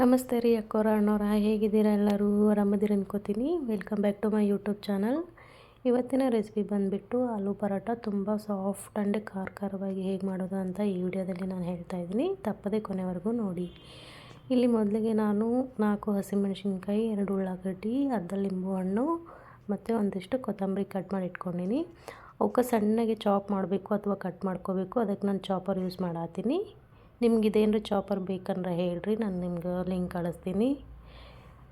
ನಮಸ್ತೆ ರೀ ಅಕ್ಕೋರ, ಅಣ್ಣೋರ, ಹೇಗಿದ್ದೀರಾ ಎಲ್ಲರೂ? ಆರಾಮದಿರ ಅನ್ಕೋತೀನಿ. Welcome back to my YouTube channel ಇವತ್ತಿನ ರೆಸಿಪಿ ಬಂದುಬಿಟ್ಟು ಆಲೂ ಪರೋಟ ತುಂಬ ಸಾಫ್ಟ್ ಆ್ಯಂಡ್ ಖಾರ ಖಾರವಾಗಿ ಹೇಗೆ ಮಾಡೋದು ಅಂತ ಈ ವಿಡಿಯೋದಲ್ಲಿ ನಾನು ಹೇಳ್ತಾ ಇದ್ದೀನಿ. ತಪ್ಪದೇ ಕೊನೆವರೆಗೂ ನೋಡಿ. ಇಲ್ಲಿ ಮೊದಲಿಗೆ ನಾನು ನಾಲ್ಕು ಹಸಿಮೆಣಸಿನ್ಕಾಯಿ, ಎರಡು ಉಳ್ಳಾಗಡ್ಡಿ, ಅರ್ಧ ಲಿಂಬು ಹಣ್ಣು ಮತ್ತು ಒಂದಿಷ್ಟು ಕೊತ್ತಂಬರಿ ಕಟ್ ಮಾಡಿ ಇಟ್ಕೊಂಡಿನಿ. ಅವಕ್ಕೆ ಸಣ್ಣಗೆ ಚಾಪ್ ಮಾಡಬೇಕು ಅಥವಾ ಕಟ್ ಮಾಡ್ಕೋಬೇಕು. ಅದಕ್ಕೆ ನಾನು ಚಾಪರ್ ಯೂಸ್ ಮಾಡತ್ತೀನಿ ನಿಮ್ಗೆ ಇದೇನು ಚಾಪರ್ ಬೇಕಂದ್ರೆ ಹೇಳ್ರಿ, ನಾನು ನಿಮ್ಗೆ ಲಿಂಕ್ ಕಳಿಸ್ತೀನಿ.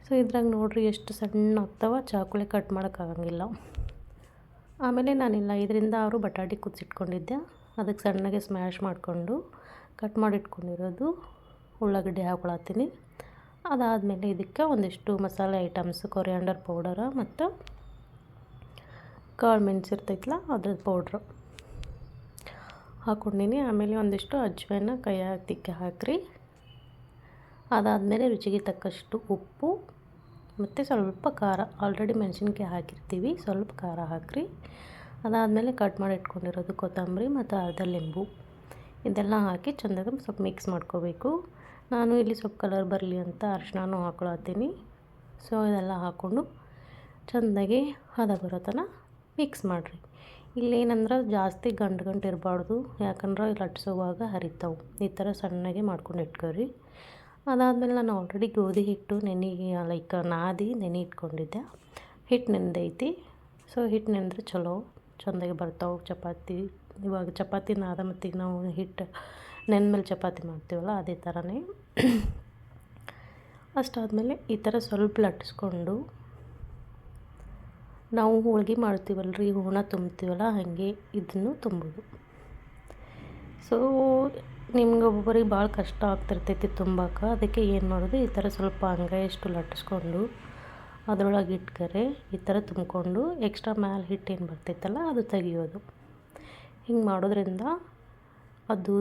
ಸೊ ಇದ್ರಾಗ ನೋಡ್ರಿ ಎಷ್ಟು ಸಣ್ಣ ಆಗ್ತಾವ ಚಾಕುಲೆ ಕಟ್ ಮಾಡೋಕ್ಕಾಗಂಗಿಲ್ಲ ಆಮೇಲೆ ನಾನಿಲ್ಲ, ಇದರಿಂದ ಅವರು ಬಟಾಟಿ ಕುದಿಸಿಟ್ಕೊಂಡಿದ್ದೆ. ಅದಕ್ಕೆ ಸಣ್ಣಗೆ ಸ್ಮ್ಯಾಶ್ ಮಾಡಿಕೊಂಡು ಕಟ್ ಮಾಡಿಟ್ಕೊಂಡಿರೋದು. ಉಳ್ಳಾಗಡ್ಡಿ ಹಾಕೊಳತ್ತೀನಿ. ಅದಾದಮೇಲೆ ಇದಕ್ಕೆ ಒಂದಿಷ್ಟು ಮಸಾಲೆ ಐಟಮ್ಸ್ ಕೊರಿಯಾಂಡರ್ ಪೌಡರ ಮತ್ತು ಕಾಳು ಮೆಣಸು ಇರ್ತೈತಲ್ಲ ಅದ್ರದ್ದು ಪೌಡ್ರು ಹಾಕ್ಕೊಂಡಿನಿ. ಆಮೇಲೆ ಒಂದಿಷ್ಟು ಅಜ್ವಾನ ಕೈ ತಿಕ್ಕಿ ಹಾಕಿರಿ. ಅದಾದಮೇಲೆ ರುಚಿಗೆ ತಕ್ಕಷ್ಟು ಉಪ್ಪು ಮತ್ತು ಸ್ವಲ್ಪ ಖಾರ, ಆಲ್ರೆಡಿ ಮೆಣಸಿನ್ಕಾಯಿ ಹಾಕಿರ್ತೀವಿ. ಸ್ವಲ್ಪ ಖಾರ ಹಾಕಿರಿ. ಅದಾದಮೇಲೆ ಕಟ್ ಮಾಡಿ ಇಟ್ಕೊಂಡಿರೋದು ಕೊತ್ತಂಬರಿ ಮತ್ತು ಅರ್ಧ ಲಿಂಬು. ಇದೆಲ್ಲ ಹಾಕಿ ಚೆಂದಾಗ ಸ್ವಲ್ಪ ಮಿಕ್ಸ್ ಮಾಡ್ಕೋಬೇಕು. ನಾನು ಇಲ್ಲಿ ಸ್ವಲ್ಪ ಕಲರ್ ಬರಲಿ ಅಂತ ಅರ್ಶಿನೂ ಹಾಕೊಳತ್ತೀನಿ. ಸೊ ಇದೆಲ್ಲ ಹಾಕ್ಕೊಂಡು ಚೆಂದಾಗಿ ಹದ ಬರೋ ತನಕ ಮಿಕ್ಸ್ ಮಾಡಿರಿ. ಇಲ್ಲೇನಂದ್ರೆ ಜಾಸ್ತಿ ಗಂಟು ಗಂಟು ಇರಬಾರ್ದು, ಯಾಕಂದ್ರೆ ಲಟ್ಸೋವಾಗ ಹರಿತಾವೆ. ಈ ಥರ ಸಣ್ಣಗೆ ಮಾಡ್ಕೊಂಡು ಇಟ್ಕೊರಿ. ಅದಾದಮೇಲೆ ನಾನು ಆಲ್ರೆಡಿ ಗೋಧಿ ಹಿಟ್ಟು, ನೆನೆ ಲೈಕ್ ನಾದಿ, ನೆನೆ ಇಟ್ಕೊಂಡಿದ್ದೆ. ಹಿಟ್ಟು ನೆಂದೈತಿ ಸೊ ಹಿಟ್ಟು ನೆಂದ್ರೆ ಚಲೋ, ಚೆಂದಾಗಿ ಬರ್ತಾವೆ ಚಪಾತಿ. ಇವಾಗ ಚಪಾತಿ ನಾದ ಮತ್ತು ನಾವು ಹಿಟ್ಟು ನೆನ್ಮೇಲೆ ಚಪಾತಿ ಮಾಡ್ತೀವಲ್ಲ, ಅದೇ ಥರನೇ ಅಷ್ಟಾದಮೇಲೆ ಈ ಥರ ಸ್ವಲ್ಪ ಲಟ್ಟಿಸ್ಕೊಂಡು ನಾವು ಹೋಳಿಗೆ ರೀ ಹೂಣ ತುಂಬ್ತೀವಲ್ಲ, ಹಾಗೆ ಇದನ್ನು ತುಂಬೋದು. ಸೊ ನಿಮ್ಗೆ ಒಬ್ಬೊಬ್ಬರಿಗೆ ಭಾಳ ಕಷ್ಟ ಆಗ್ತಿರ್ತೈತಿ ತುಂಬಕ್ಕೆ ಅದಕ್ಕೆ ಏನು ಮಾಡೋದು, ಈ ಥರ ಸ್ವಲ್ಪ ಅಂಗೈಯಷ್ಟು ಲಟ್ಟಿಸ್ಕೊಂಡು ಅದರೊಳಗೆ ಇಟ್ಕರೆ, ಈ ಥರ ತುಂಬಿಕೊಂಡು ಎಕ್ಸ್ಟ್ರಾ ಮ್ಯಾಲೆ ಹಿಟ್ಟು ಏನು ಬರ್ತೈತಲ್ಲ, ಅದು ತೆಗಿಯೋದು. ಹಿಂಗೆ ಮಾಡೋದ್ರಿಂದ ಅದು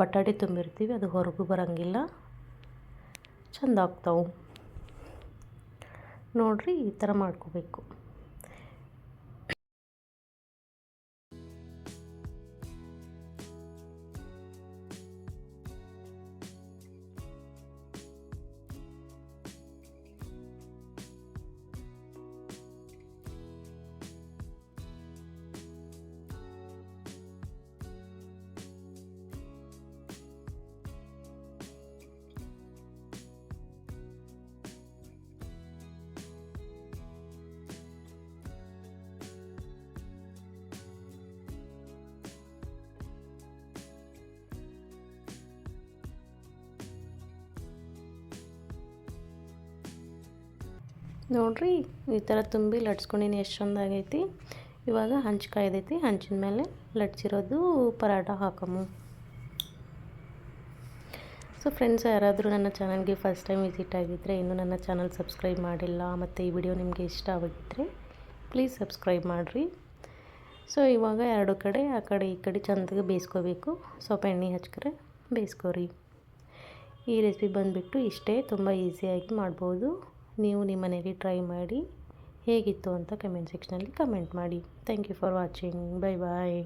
ಬಟಾಟೆ ತುಂಬಿರ್ತೀವಿ, ಅದು ಹೊರಗು ಬರೋಂಗಿಲ್ಲ. ಚೆಂದ ಆಗ್ತಾವೆ. ನೋಡಿರಿ, ಈ ಥರ ಮಾಡ್ಕೋಬೇಕು. ನೋಡಿರಿ, ಈ ಥರ ತುಂಬಿ ಲಟ್ಸ್ಕೊಂಡಿನಿ, ಎಷ್ಟು ಚಂದಾಗೈತಿ ಇವಾಗ ಹಂಚು ಕಾಯ್ದೈತಿ, ಹಂಚಿನ ಮೇಲೆ ಲಟ್ಸಿರೋದು ಪರಾಟ ಹಾಕಮು. ಸೊ ಫ್ರೆಂಡ್ಸ್ ಯಾರಾದರೂ ನನ್ನ ಚಾನಲ್ಗೆ ಫಸ್ಟ್ ಟೈಮ್ ವಿಸಿಟ್ ಆಗಿದ್ದರೆ ಇನ್ನೂ ನನ್ನ ಚಾನಲ್ ಸಬ್ಸ್ಕ್ರೈಬ್ ಮಾಡಿಲ್ಲ, ಮತ್ತು ಈ ವಿಡಿಯೋ ನಿಮಗೆ ಇಷ್ಟ ಆಗಿದ್ದರೆ ಪ್ಲೀಸ್ ಸಬ್ಸ್ಕ್ರೈಬ್ ಮಾಡಿರಿ. ಸೊ ಇವಾಗ ಎರಡು ಕಡೆ, ಆ ಕಡೆ ಈ ಕಡೆ ಚೆಂದಾಗಿ ಬೇಯಿಸ್ಕೋಬೇಕು. ಸ್ವಲ್ಪ ಎಣ್ಣೆ ಹಚ್ಕರೆ ಬೇಯಿಸ್ಕೋರಿ. ಈ ರೆಸಿಪಿ ಬಂದುಬಿಟ್ಟು ಇಷ್ಟೇ, ತುಂಬ ಈಸಿಯಾಗಿ ಮಾಡ್ಬೋದು. ನೀವು ನಿಮ್ಮ ಮನೆಯಲ್ಲಿ ಟ್ರೈ ಮಾಡಿ ಹೇಗಿತ್ತು ಅಂತ ಕಮೆಂಟ್ ಸೆಕ್ಷನಲ್ಲಿ ಕಮೆಂಟ್ ಮಾಡಿ. Thank you for watching bye bye